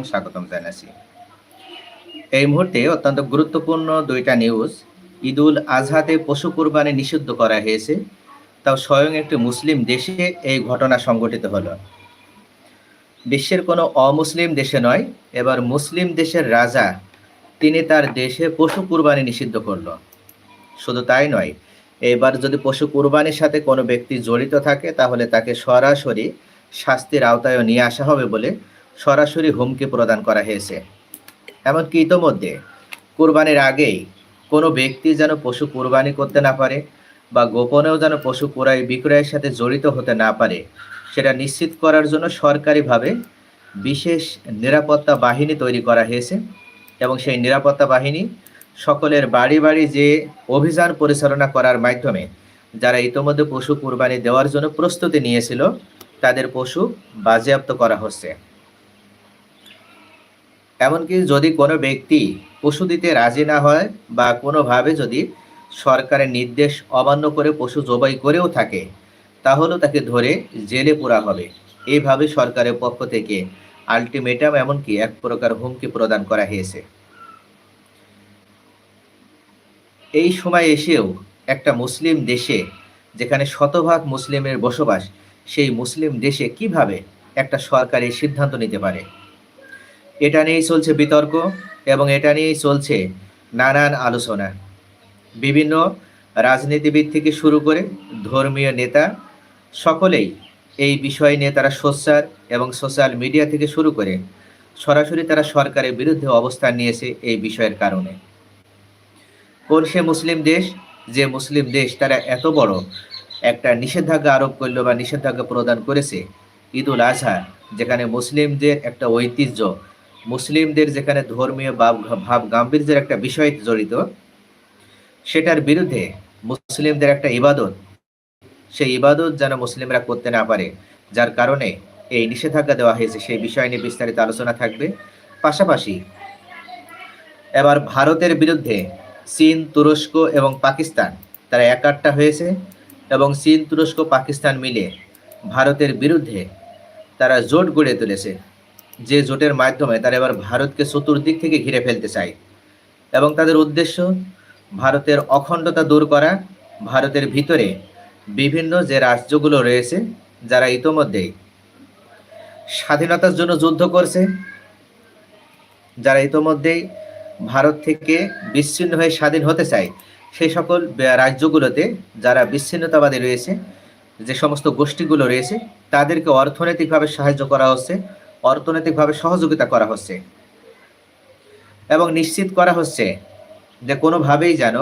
এবং স্বাগতম জানাচ্ছি। এই মুহূর্তে অত্যন্ত গুরুত্বপূর্ণ দুইটা নিউজ ঈদুল আজহাতে পশু কুরবানি নিষিদ্ধ করা হয়েছে, তাও স্বয়ং একটি মুসলিম দেশে এই ঘটনা সংঘটিত হলো। বিশ্বের কোনো অমুসলিম দেশে নয়, এবার মুসলিম দেশের রাজা, তিনি তার দেশে পশু কুরবানি নিষিদ্ধ করল। শুধু তাই নয়, এবার যদি পশু কুরবানির সাথে কোনো ব্যক্তি জড়িত থাকে, তাহলে তাকে সরাসরি শাস্তির আওতায় নিয়ে আসা হবে বলে সরাসরি হুমকি প্রদান করা হয়েছে। এমনকি ইতোমধ্যে, কোরবানির আগেই কোনো ব্যক্তি যেন পশু কুরবানি করতে না পারে বা গোপনেও যেন পশু ক্রয় বিক্রয়ের সাথে জড়িত হতে না পারে, সেটা নিশ্চিত করার জন্য সরকারিভাবে বিশেষ নিরাপত্তা বাহিনী তৈরি করা হয়েছে এবং সেই নিরাপত্তা বাহিনী সকলের বাড়ি বাড়ি যে অভিযান পরিচালনা করার মাধ্যমে যারা ইতোমধ্যে পশু কুরবানি দেওয়ার জন্য প্রস্তুতি নিয়েছিল, তাদের পশু বাজেয়াপ্ত করা হচ্ছে। এমনকি যদি কোনো ব্যক্তি পশু দিতে রাজি না হয় বা কোনোভাবে যদি সরকারের নির্দেশ অমান্য করে পশু জবাই করেও থাকে, তাহলেও তাকে ধরে জেলে পোড়া হবে। এইভাবে সরকারের পক্ষ থেকে আলটিমেটাম এমনকি এক প্রকার হুমকি প্রদান করা হয়েছে। এই সময় এসেও একটা মুসলিম দেশে, যেখানে শতভাগ মুসলিমের বসবাস, সেই মুসলিম দেশে কীভাবে একটা সরকারি সিদ্ধান্ত নিতে পারে? এটা নিয়েই চলছে বিতর্ক এবং এটা নিয়েই চলছে নানান আলোচনা। বিভিন্ন রাজনীতিবিদ থেকে শুরু করে ধর্মীয় নেতা সকলেই এই বিষয় নিয়ে তারা সোশ্যাল এবং সোশ্যাল মিডিয়া থেকে শুরু করে সরাসরি তারা সরকারের বিরুদ্ধে অবস্থান নিয়েছে এই বিষয়ের কারণে। কোন সে মুসলিম দেশ? যে মুসলিম দেশ তারা এত বড় একটা নিষেধাজ্ঞা আরোপ করল বা নিষেধাজ্ঞা প্রদান করেছে ঈদুল আজহা, যেখানে মুসলিমদের একটা ঐতিহ্য মুসলিমদের যেখানে ধর্মীয় ভাব ভাব গাম্ভীর্যের একটা বিষয় জড়িত, সেটার বিরুদ্ধে মুসলিমদের একটা ইবাদত। সেই ইবাদত যেন মুসলিমরা করতে না পারে, যার কারণে এই নিষেধাজ্ঞা দেওয়া হয়েছে। সেই বিষয় নিয়ে বিস্তারিত আলোচনা থাকবে। পাশাপাশি এবার ভারতের বিরুদ্ধে চীন, তুরস্ক এবং পাকিস্তান, তারা একাট্টা হয়েছে এবং চীন, তুরস্ক, পাকিস্তান মিলে ভারতের বিরুদ্ধে তারা জোট গড়ে তুলেছে। যে জোটের মাধ্যমে তারা এবার ভারতকে চতুর্দিক থেকে ঘিরে ফেলতে চায় এবং তাদের উদ্দেশ্য ভারতের অখণ্ডতা দূর করা, ভারতের ভিতরে বিভিন্ন যে রাজ্যগুলো রয়েছে যারা ইতোমধ্যেই স্বাধীনতার জন্য যুদ্ধ করছে, যারা ইতোমধ্যেই ভারত থেকে বিচ্ছিন্ন হয়ে স্বাধীন হতে চায়, সেই সকল রাজ্যগুলোতে যারা বিচ্ছিন্নতাবাদী রয়েছে, যে সমস্ত গোষ্ঠীগুলো রয়েছে, তাদেরকে অর্থনৈতিকভাবে সাহায্য করা হচ্ছে। অর্থনৈতিকভাবে সহযোগিতা করা হচ্ছে। এবং নিশ্চিত করা হচ্ছে যে কোনোভাবেই যেন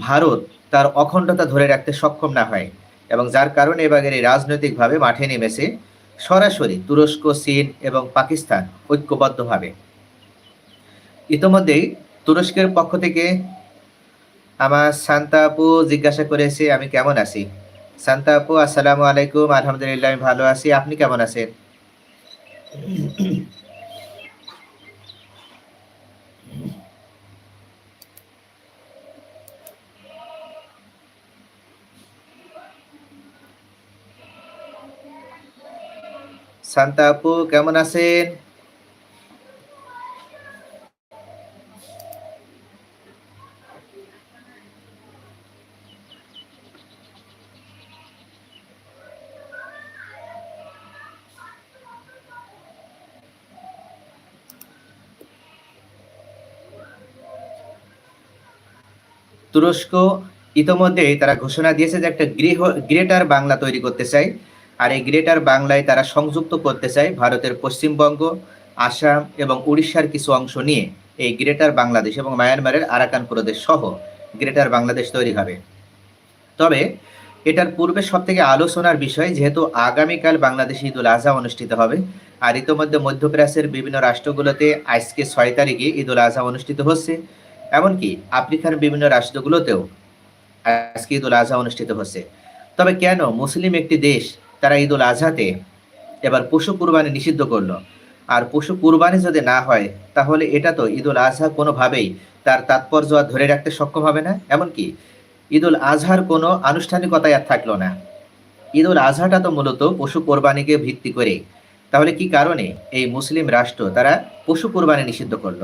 ভারত তার অখণ্ডতা ধরে রাখতে সক্ষম না হয় এবং যার কারণে এবার এই রাজনৈতিকভাবে মাঠে নেমেছে সরাসরি তুরস্ক, চীন এবং পাকিস্তান ঐক্যবদ্ধভাবে। ইতোমধ্যেই তুরস্কের পক্ষ থেকে আমার শান্তা আপু জিজ্ঞাসা করেছে, আমি কেমন আছি? শান্তা আপু, আসসালামু আলাইকুম, আলহামদুলিল্লাহ, আমি ভালো আছি। আপনি কেমন আছেন? শান্তা আপু কেমন আছেন তুরস্ক ইতোমধ্যেই তারা ঘোষণা দিয়েছে যে একটা গৃহ, গ্রেটার বাংলা তৈরি করতে চায়। আর এই গ্রেটার বাংলায় তারা সংযুক্ত করতে চায় ভারতের পশ্চিমবঙ্গ, আসাম এবং উড়িষ্যার কিছু অংশ নিয়ে এই গ্রেটার বাংলাদেশ এবং মায়ানমারের আরাকান প্রদেশ সহ গ্রেটার বাংলাদেশ তৈরি হবে। তবে এটার পূর্বে সব থেকে আলোচনার বিষয় যেহেতু আগামীকাল বাংলাদেশ ঈদ উল আজহা অনুষ্ঠিত হবে, আর ইতোমধ্যে মধ্যপ্রাচ্যের বিভিন্ন রাষ্ট্রগুলোতে আজকে ছয় তারিখে ঈদ উল আজহা অনুষ্ঠিত হচ্ছে। এমনকি আফ্রিকার বিভিন্ন রাষ্ট্রগুলোতেও আজকে ঈদ উল আজহা অনুষ্ঠিত হচ্ছে। তবে কেন মুসলিম একটি দেশ তারা ঈদ উল আজহাতে এবার পশু কুরবানি নিষিদ্ধ করল? আর পশু কুরবানি যদি না হয়, তাহলে এটা তো ঈদ উল আজহা কোনোভাবেই তার তাৎপর্য ধরে রাখতে সক্ষম হবে না? এমনকি ঈদ উল আজহার কোনো আনুষ্ঠানিকতায় আর থাকল না। ঈদ উল আজহাটা তো মূলত পশু কোরবানিকে ভিত্তি করে তাহলে কি কারণে এই মুসলিম রাষ্ট্র তারা পশু কোরবানি নিষিদ্ধ করল?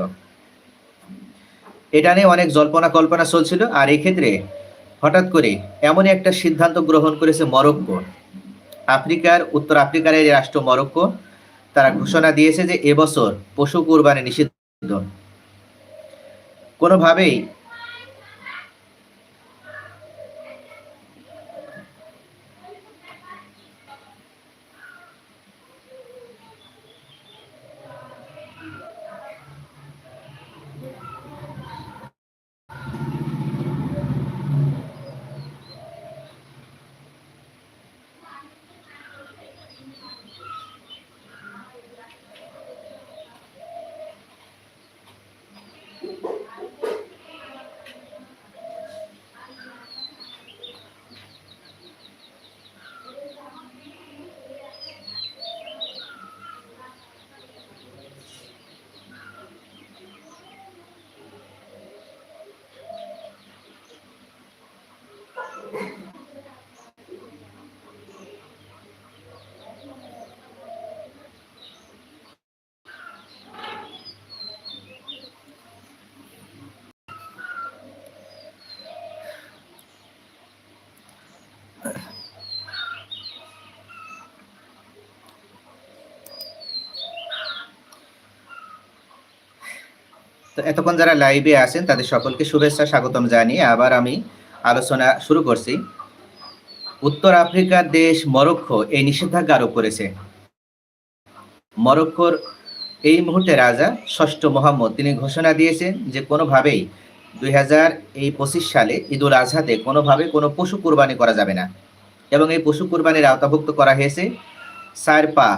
এটা নিয়ে অনেক জল্পনা কল্পনা চলছিল, আর এক্ষেত্রে ক্ষেত্রে হঠাৎ করে এমন একটা সিদ্ধান্ত গ্রহণ করেছে মরক্কো। আফ্রিকার, উত্তর আফ্রিকার এই রাষ্ট্র মরক্কো, তারা ঘোষণা দিয়েছে যে এবছর পশু কুরবানি নিষিদ্ধ। কোনোভাবেই তো এতক্ষণ যারা লাইভে আছেন, তাদের সকলকে শুভেচ্ছা, স্বাগতম জানিয়ে আবার আমি আলোচনা শুরু করছি। উত্তর আফ্রিকার দেশ মরক্কো এই নিষেধাজ্ঞা আরোপ করেছে মরক্কোর এই মুহূর্তে রাজা ষষ্ঠ মোহাম্মদ, তিনি ঘোষণা দিয়েছেন যে কোনোভাবেই দুই হাজার এই পঁচিশ সালে ঈদুল আজহাতে কোনোভাবে কোনো পশু কুরবানি করা যাবে না। এবং এই পশু কুরবানির আওতাভুক্ত করা হয়েছে চার পা,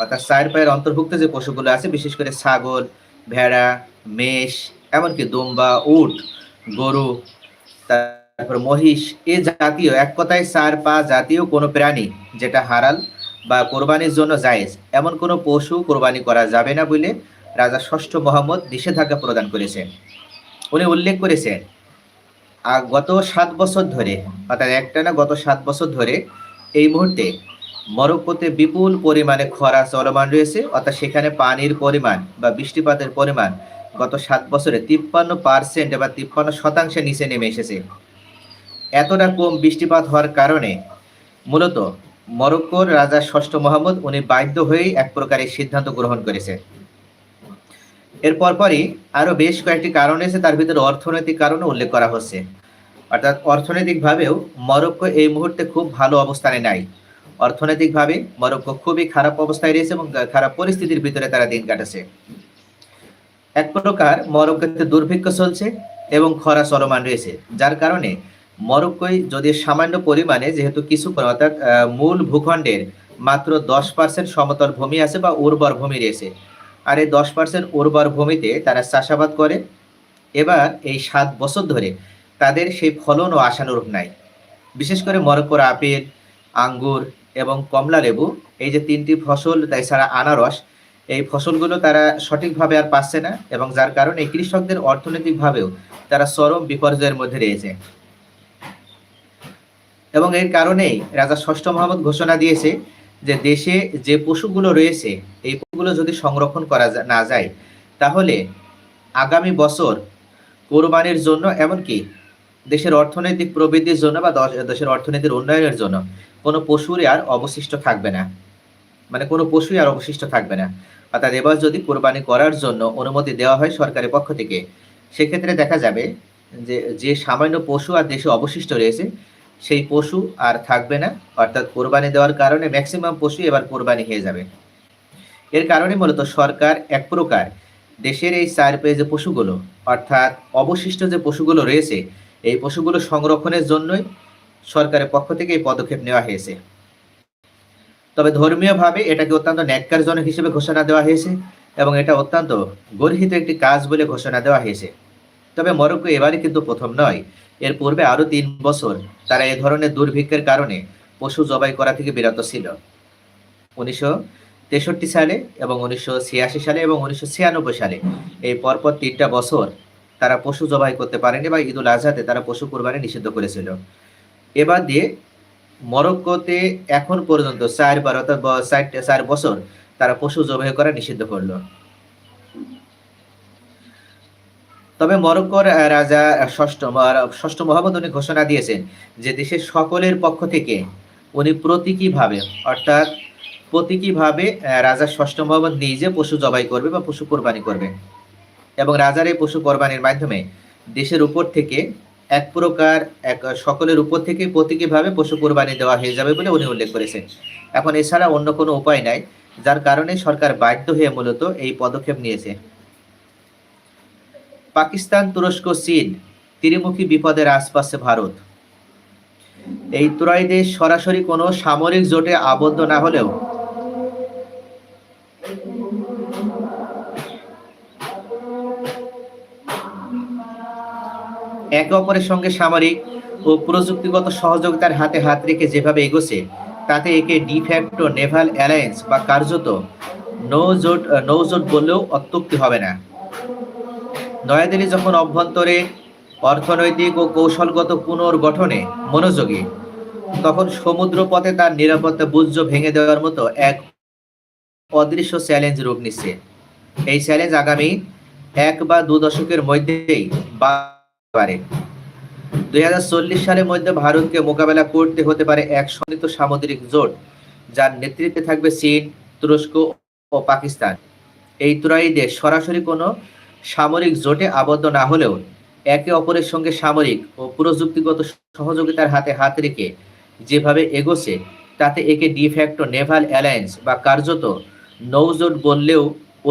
অর্থাৎ চার পায়ের অন্তর্ভুক্ত যে পশুগুলো আছে, বিশেষ করে ছাগল ভেড়া, মেষ, এমনকি দোম্বা, উট, গরু, তারপর মহিষ, এ জাতীয় এক কথায় চার পা জাতীয় কোনো প্রাণী যেটা হারাল বা কোরবানির জন্য জায়েজ। এমন কোনো পশু কোরবানি করা যাবে না বলে রাজা ষষ্ঠ মোহাম্মদ নিষেধাজ্ঞা প্রদান করেছেন। উনি উল্লেখ করেছেন গত সাত বছর ধরে, অর্থাৎ একটা না গত সাত বছর ধরে এই মুহূর্তে মরক্কোতে বিপুল পরিমাণে খরা চলমান রয়েছে, অর্থাৎ সেখানে পানির পরিমাণ বা বৃষ্টিপাতের পরিমাণ গত সাত বছরে তিপ্পান্ন পার্সেন্ট বা তিপ্পান্ন শতাংশের নিচে নেমে এসেছে। এতটা কম বৃষ্টিপাত হওয়ার কারণে মূলত মরক্কোর রাজা ষষ্ঠ মোহাম্মদ উনি বাধ্য হয়েই এক প্রকারের সিদ্ধান্ত গ্রহণ করেছে। এর পরপরই আরও বেশ কয়েকটি কারণ এসে তার ভিতরে অর্থনৈতিক কারণও উল্লেখ করা হচ্ছে। অর্থাৎ অর্থনৈতিকভাবেও মরক্কো এই মুহূর্তে খুব ভালো অবস্থানে নাই। অর্থনৈতিকভাবে মরক্কো খুবই খারাপ অবস্থায় রয়েছে এবং খারাপ পরিস্থিতির ভিতরে তারা দিন কাটাচ্ছে এক প্রকার মরক্কোতে দুর্ভিক্ষ চলছে এবং খরা চলমান রয়েছে, যার কারণে মরক্কোয় যদি সামান্য পরিমাণে, যেহেতু কিছু অর্থাৎ মূল ভূখণ্ডের মাত্র দশ পার্সেন্ট সমতল ভূমি আছে বা উর্বর ভূমি রয়েছে। আর এই দশ পার্সেন্ট উর্বর ভূমিতে তারা চাষাবাদ করে। এবার এই সাত বছর ধরে তাদের সেই ফলনও আশানুরূপ নাই। বিশেষ করে মরক্কোর আপেল, আঙ্গুর এবং কমলা লেবু, এই যে তিনটি ফসল তাছাড়া আনারস, এই ফসলগুলো তারা সঠিকভাবে আর পাচ্ছে না এবং যার কারণে কৃষকদের অর্থনৈতিকভাবেও তারা চরম বিপর্যয়ের মধ্যে রয়েছে। এবং এর কারণেই রাজা ষষ্ঠ মোহাম্মদ ঘোষণা দিয়েছে যে দেশে যে পশুগুলো রয়েছে, এই পশুগুলো যদি সংরক্ষণ করা না যায়, তাহলে আগামী বছর কোরবানির জন্য এমনকি দেশের অর্থনৈতিক প্রবৃদ্ধির জন্য বা দেশের অর্থনীতির উন্নয়নের জন্য কোনো পশুরই আর অবশিষ্ট থাকবে না। মানে কোনো পশুই আর অবশিষ্ট থাকবে না। অর্থাৎ এবার যদি কোরবানি করার জন্য অনুমতি দেওয়া হয় সরকারের পক্ষ থেকে, সেক্ষেত্রে দেখা যাবে যে যে সামান্য পশু আর দেশে অবশিষ্ট রয়েছে, সেই পশু আর থাকবে না। অর্থাৎ কোরবানি দেওয়ার কারণে ম্যাক্সিমাম পশু এবার কোরবানি হয়ে যাবে। এর কারণে মূলত সরকার এক প্রকার দেশের এই চার পেয়ে যে পশুগুলো, অর্থাৎ অবশিষ্ট যে পশুগুলো রয়েছে এই পশুগুলো সংরক্ষণের জন্যই সরকারের পক্ষ থেকে এই পদক্ষেপ নেওয়া হয়েছে। তবে ধর্মীয়ভাবে এটাকে অত্যন্ত ন্যাক্কারজনক হিসেবে ঘোষণা দেওয়া হয়েছে এবং এটা অত্যন্ত গর্হিত একটি কাজ বলে ঘোষণা দেওয়া হয়েছে। তবে মরক্কো এবারে কিন্তু প্রথম নয়। এর পূর্বে আরও তিন বছর তারা এ ধরনের দুর্ভিক্ষের কারণে পশু জবাই করা থেকে বিরত ছিল। উনিশশো তেষট্টি সালে এবং উনিশশো ছিয়াশি সালে এবং উনিশশো ছিয়ানব্বই সালে এই পরপর তিনটা বছর তারা পশু জবাই করতে পারেনি বা ঈদুল আজহাতে তারা পশু কোরবানি নিষিদ্ধ করেছিল। এবার দিয়ে মরক্কোতে এখন পর্যন্ত চার বার অর্থাৎ চার বছর তারা পশু জবাই করা নিষিদ্ধ করল। তবে মরক্কোর রাজা ষষ্ঠ ষষ্ঠ মোহাম্মদ উনি ঘোষণা দিয়েছেন যে দেশের সকলের পক্ষ থেকে উনি প্রতীকীভাবে, অর্থাৎ প্রতীকীভাবে রাজা ষষ্ঠ মোহাম্মদ নিজে পশু জবাই করবে বা পশু কোরবানি করবে। এবং রাজার এই পশু কোরবানির মাধ্যমে দেশের উপর থেকে এক প্রকার, এক সকলের উপর থেকে প্রতীকীভাবে পশু কোরবানি দেওয়া হয়ে যাবে বলে উনি উল্লেখ করেছেন। এখন এছাড়া অন্য কোনো উপায় নাই, যার কারণে সরকার বাধ্য হয়ে মূলত এই পদক্ষেপ নিয়েছে। পাকিস্তান, তুরস্ক, চীন, ত্রিমুখী বিপদের আশপাশে ভারত। এই ত্রয় দেশ সরাসরি কোনো সামরিক জোটে আবদ্ধ না হলেও একে অপরের সঙ্গে সামরিক ও প্রযুক্তিগত সহযোগিতার হাতে হাত রেখে যেভাবে এগোছে, তাতে একে ডিফ্যাক্টো নেভাল অ্যালায়েন্স বা কার্যত নৌজোট নৌজোট বললেও অত্যুক্তি হবে না। নয়াদিল্লি যখন অভ্যন্তরে অর্থনৈতিক ও কৌশলগত পুনর্গঠনে মনোযোগী, তখন সমুদ্র পথে তার নিরাপত্তা বুজ্জ ভেঙে দেওয়ার মতো এক অদৃশ্য চ্যালেঞ্জ রূপ নিচ্ছে। এই চ্যালেঞ্জ আগামী এক বা দু দশকের মধ্যেই বাড়তে পারে। দুই সালের মধ্যে ভারতকে মোকাবেলা করতে হতে পারে এক সন্নিহিত সামুদ্রিক জোট, যার নেতৃত্বে থাকবে চীন, তুরস্ক ও পাকিস্তান। এই ত্রয়ী দেশ সরাসরি কোনো সামরিক জোটে আবদ্ধ না হলেও একে অপরের সঙ্গে সামরিক ও প্রযুক্তিগত সহযোগিতার হাতে হাত রেখে যেভাবে এগোছে, তাতে একে ডিফ্যাক্টো নেভাল অ্যালায়েন্স বা কার্যত নৌজোট বললেও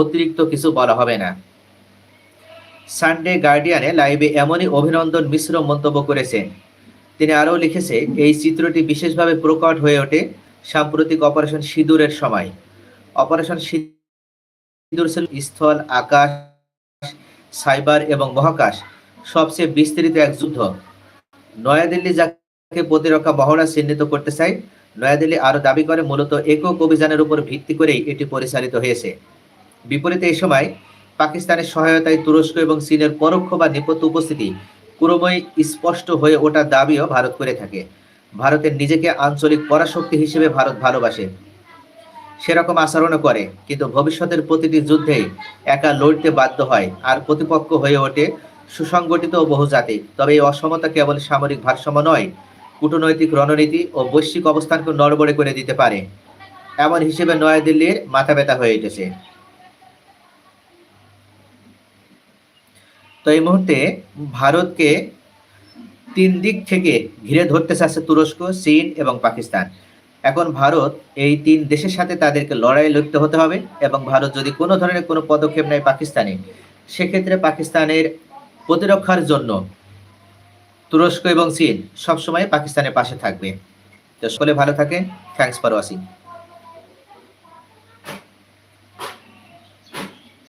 অতিরিক্ত কিছু বলা হবে না। সানডে গার্ডিয়ানে লাইভে এমনই অভিনন্দন মিশ্র মন্তব্য করেছেন। তিনি আরও লিখেছে, এই চিত্রটি বিশেষভাবে প্রকট হয়ে ওঠে সাম্প্রতিক অপারেশন সিঁদুরের সময়। অপারেশন সিঁদুর স্থল, আকাশ, সাইবার এবং মহাকাশ, সবচেয়ে বিস্তৃত এক যুদ্ধ। নয়াদিল্লি যাকে প্রতিরক্ষা মহড়া চিহ্নিত করতে চায়, নয়াদিল্লি আরও দাবি করে মূলত একক অভিযানের উপর ভিত্তি করেই এটি পরিচালিত হয়েছে। বিপরীতে এই সময় পাকিস্তানের সহায়তায় তুরস্ক এবং চীনের পরোক্ষ বা নেপথ্য উপস্থিতি ক্রমই স্পষ্ট হয়ে ওঠার দাবিও ভারত করে থাকে। ভারতের নিজেকে আঞ্চলিক পরাশক্তি হিসেবে ভারত ভালোবাসে। সেরকম আচরণও করে, কিন্তু ভবিষ্যতের প্রতিটি যুদ্ধে একা লড়তে বাধ্য হয় আর প্রতিপক্ষ হয়ে ওঠে সুসংগঠিত ও বহুজাতিক। তবে এই অসমতা কেবল সামরিক ভারসাম্য নয়, কূটনৈতিক রণনীতি ও বৈশ্বিক অবস্থানকে নড়বড়ে করে দিতে পারে। এমন হিসেবে নয়াদিল্লির মাথা ব্যথা হয়ে উঠেছে। তো এই মুহূর্তে ভারতকে তিন দিক থেকে ঘিরে ধরতে চাচ্ছে তুরস্ক, চীন এবং পাকিস্তান। এখন ভারত এই তিন দেশের সাথে তাদেরকে লড়াই লিপ্ত হতে হবে এবং ভারত যদি কোনো ধরনের কোনো পদক্ষেপ নেয় পাকিস্তানে, সেক্ষেত্রে পাকিস্তানের প্রতিরক্ষার জন্য তুরস্ক এবং চীন সবসময় পাকিস্তানের পাশে থাকবে। তো সকলে ভালো থাকেন। Thanks for watching